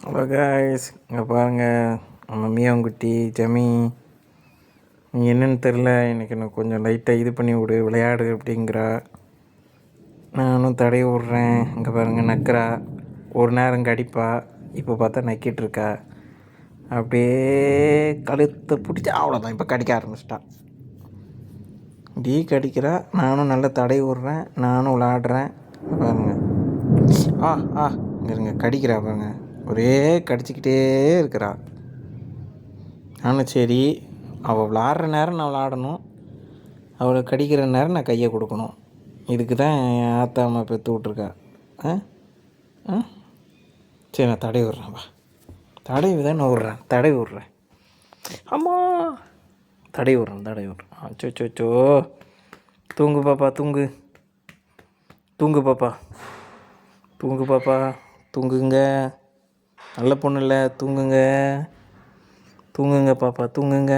Hello guys இங்கே பாருங்கள் நம்ம மியாங்குட்டி ஜமி நீ என்னன்னு தெரில எனக்கு நான் கொஞ்சம் லைட்டாக இது பண்ணி விடு விளையாடு அப்படிங்கிறா. நானும் தடைய விட்றேன். இங்கே பாருங்கள் நக்கிறா. ஒரு நேரம் கடிப்பா. இப்போ பார்த்தா நக்கிட்டு இருக்கா. அப்படியே கழுத்தை பிடிச்சி அவ்வளோதான் இப்போ கடிக்க ஆரம்பிச்சிட்டா. டீ கடிக்கிறா. நானும் நல்லா தடை விட்றேன். நானும் விளாடுறேன் பாருங்கள் ஆ ஆ. இங்கே இருங்க. கடிக்கிறா பாருங்கள் ஒரே கடிச்சிக்கிட்டே இருக்கிறா. நானும் சரி அவள் விளாட்ற நேரம் நான் விளாடணும். அவளை கடிக்கிற நேரம் நான் கையை கொடுக்கணும். இதுக்கு தான் என் ஆத்தா அம்மா பெற்று விட்ருக்கா ஆ? ஆ? சரி நான் தடவி விட்றேன் வா. தடவி தான் நான் விட்றேன் தடவி விட்றேன். அம்மா! தடவி விட்றேன் தடை விட்றேன். அச்சோ அச்சோ தூங்கு பாப்பா தூங்கு. தூங்கு பாப்பா. தூங்கு பாப்பா. தூங்குங்க. நல்ல பொண்ணு இல்லை. தூங்குங்க. தூங்குங்க பாப்பா. தூங்குங்க.